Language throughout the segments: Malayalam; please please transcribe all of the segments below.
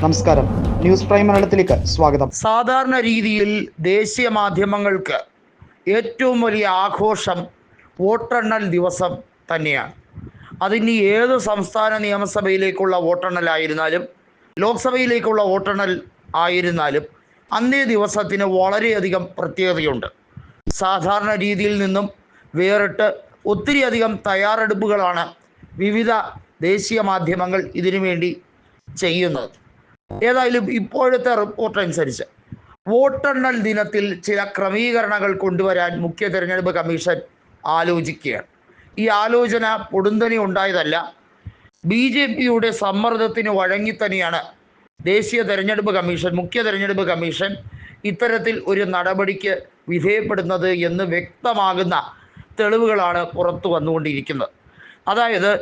നമസ്കാരം. ന്യൂസ് പ്രൈം മലയാളത്തിലേക്ക് സ്വാഗതം. സാധാരണ രീതിയിൽ ദേശീയ മാധ്യമങ്ങൾക്ക് ഏറ്റവും വലിയ ആഘോഷം വോട്ടെണ്ണൽ ദിവസം തന്നെയാണ്. അതിനി ഏത് സംസ്ഥാന നിയമസഭയിലേക്കുള്ള വോട്ടെണ്ണലായിരുന്നാലും ലോക്സഭയിലേക്കുള്ള വോട്ടെണ്ണൽ ആയിരുന്നാലും അന്നേ ദിവസത്തിന് വളരെയധികം പ്രത്യേകതയുണ്ട്. സാധാരണ രീതിയിൽ നിന്നും വേറിട്ട് ഒത്തിരിയധികം തയ്യാറെടുപ്പുകളാണ് വിവിധ ദേശീയ മാധ്യമങ്ങൾ ഇതിനു വേണ്ടി ചെയ്യുന്നത്. ഏതായാലും ഇപ്പോഴത്തെ റിപ്പോർട്ട് അനുസരിച്ച് വോട്ടെണ്ണൽ ദിനത്തിൽ ചില ക്രമീകരണങ്ങൾ കൊണ്ടുവരാൻ മുഖ്യ തെരഞ്ഞെടുപ്പ് കമ്മീഷൻ ആലോചിക്കുകയാണ്. ഈ ആലോചന പൊടുന്തനി ഉണ്ടായതല്ല. ബി ജെ പിയുടെ സമ്മർദ്ദത്തിന് വഴങ്ങി തന്നെയാണ് ദേശീയ തെരഞ്ഞെടുപ്പ് കമ്മീഷൻ മുഖ്യ തെരഞ്ഞെടുപ്പ് കമ്മീഷൻ ഇത്തരത്തിൽ ഒരു നടപടിക്ക് വിധേയപ്പെടുന്നത് എന്ന് വ്യക്തമാകുന്ന തെളിവുകളാണ് പുറത്തു വന്നുകൊണ്ടിരിക്കുന്നത്. അതായത്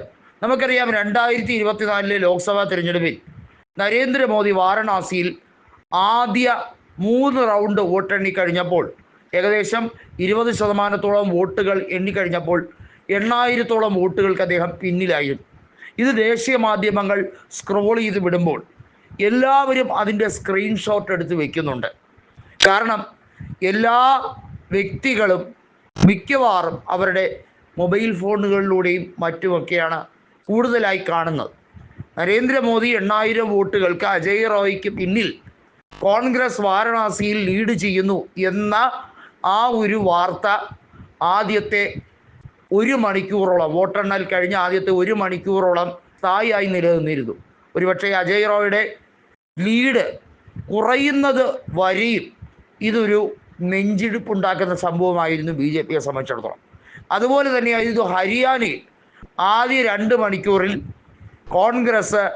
നമുക്കറിയാം രണ്ടായിരത്തി ഇരുപത്തിനാലിലെ ലോക്സഭാ തിരഞ്ഞെടുപ്പിൽ നരേന്ദ്രമോദി വാരണാസിയിൽ ആദ്യ മൂന്ന് റൗണ്ട് വോട്ടെണ്ണി കഴിഞ്ഞപ്പോൾ ഏകദേശം ഇരുപത് ശതമാനത്തോളം വോട്ടുകൾ എണ്ണിക്കഴിഞ്ഞപ്പോൾ എണ്ണായിരത്തോളം വോട്ടുകൾക്ക് അദ്ദേഹം പിന്നിലായിരുന്നു. ഇത് ദേശീയ മാധ്യമങ്ങൾ സ്ക്രോൾ ചെയ്ത് വിടുമ്പോൾ എല്ലാവരും അതിന്റെ സ്ക്രീൻഷോട്ട് എടുത്ത് വെക്കുന്നുണ്ട്. കാരണം എല്ലാ വ്യക്തികളും മിക്കവാറും അവരുടെ മൊബൈൽ ഫോണുകളിലൂടെയും മറ്റുമൊക്കെയാണ് കൂടുതലായി കാണുന്നത്. നരേന്ദ്രമോദി എണ്ണായിരം വോട്ടുകൾക്ക് അജയ് റോയ്ക്ക് പിന്നിൽ. കോൺഗ്രസ് വാരണാസിയിൽ ലീഡ് ചെയ്യുന്നു എന്ന ആ ഒരു വാർത്ത ആദ്യത്തെ ഒരു മണിക്കൂറോളം വോട്ടെണ്ണൽ കഴിഞ്ഞ ആദ്യത്തെ ഒരു മണിക്കൂറോളം സ്ഥായിയായി നിലനിന്നിരുന്നു. ഒരുപക്ഷെ അജയ് റോയുടെ ലീഡ് കുറയുന്നത് വരെയും ഇതൊരു നെഞ്ചിടിപ്പുണ്ടാക്കുന്ന സംഭവമായിരുന്നു ബി ജെ പിയെ സംബന്ധിച്ചിടത്തോളം. അതുപോലെ തന്നെയായിരുന്നു ഹരിയാനയിൽ ആദ്യ രണ്ട് മണിക്കൂറിൽ കോൺഗ്രസ്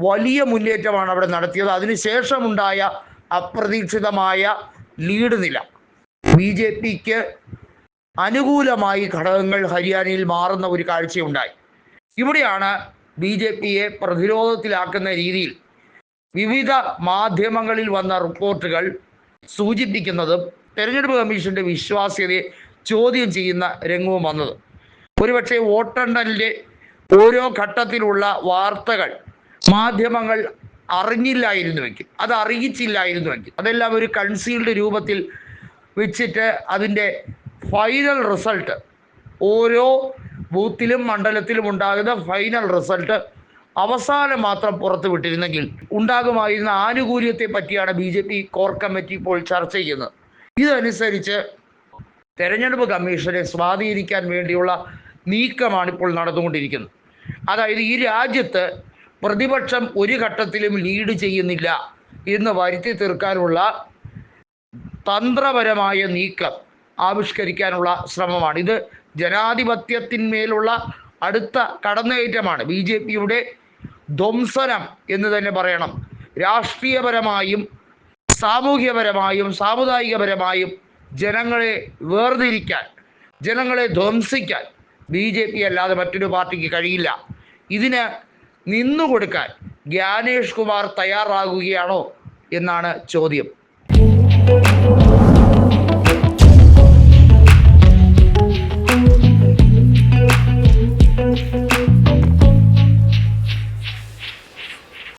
വലിയ മുന്നേറ്റമാണ് അവിടെ നടത്തിയത്. അതിനുശേഷമുണ്ടായ അപ്രതീക്ഷിതമായ ലീഡ് നില. ബി ജെ പിക്ക് അനുകൂലമായി ഘടകങ്ങൾ ഹരിയാനയിൽ മാറുന്ന ഒരു കാഴ്ചയുണ്ടായി. ഇവിടെയാണ് ബി ജെ പിയെ പ്രതിരോധത്തിലാക്കുന്ന രീതിയിൽ വിവിധ മാധ്യമങ്ങളിൽ വന്ന റിപ്പോർട്ടുകൾ സൂചിപ്പിക്കുന്നതും തെരഞ്ഞെടുപ്പ് കമ്മീഷന്റെ വിശ്വാസ്യതയെ ചോദ്യം ചെയ്യുന്ന രംഗവും വന്നത്. ഒരുപക്ഷെ വോട്ടെണ്ണലിന്റെ ഓരോ ഘട്ടത്തിലുള്ള വാർത്തകൾ മാധ്യമങ്ങൾ അറിഞ്ഞില്ലായിരുന്നുവെങ്കിൽ അത് അറിയിച്ചില്ലായിരുന്നുവെങ്കിൽ അതെല്ലാം ഒരു കൺസീൽഡ് രൂപത്തിൽ വെച്ചിട്ട് അതിന്റെ ഫൈനൽ റിസൾട്ട് ഓരോ ബൂത്തിലും മണ്ഡലത്തിലും ഉണ്ടാകുന്ന ഫൈനൽ റിസൾട്ട് അവസാനം മാത്രം പുറത്തു വിട്ടിരുന്നെങ്കിൽ ഉണ്ടാകുമായിരുന്ന ആനുകൂല്യത്തെ പറ്റിയാണ് B J P core committee ഇപ്പോൾ ചർച്ച ചെയ്യുന്നത്. ഇതനുസരിച്ച് തെരഞ്ഞെടുപ്പ് കമ്മീഷനെ സ്വാധീനിക്കാൻ വേണ്ടിയുള്ള നീക്കമാണ് ഇപ്പോൾ നടന്നുകൊണ്ടിരിക്കുന്നത്. അതായത് ഈ രാജ്യത്ത് പ്രതിപക്ഷം ഒരു ഘട്ടത്തിലും ലീഡ് ചെയ്യുന്നില്ല എന്ന് വരുത്തി തീർക്കാനുള്ള തന്ത്രപരമായ നീക്കം ആവിഷ്കരിക്കാനുള്ള ശ്രമമാണ്. ഇത് ജനാധിപത്യത്തിന്മേലുള്ള അടുത്ത കടന്നുകയറ്റമാണ് ബി ജെ പിയുടെ ധ്വംസനം എന്ന് തന്നെ പറയണം. രാഷ്ട്രീയപരമായും സാമൂഹ്യപരമായും സാമുദായികപരമായും ജനങ്ങളെ വേർതിരിക്കാൻ ജനങ്ങളെ ധ്വംസിക്കാൻ ബി ജെ പി അല്ലാതെ മറ്റൊരു പാർട്ടിക്ക് കഴിയില്ല. ഇതിന് നിന്നുകൊടുക്കാൻ ജ്ഞാനേഷ് കുമാർ തയ്യാറാകുകയാണോ എന്നാണ് ചോദ്യം.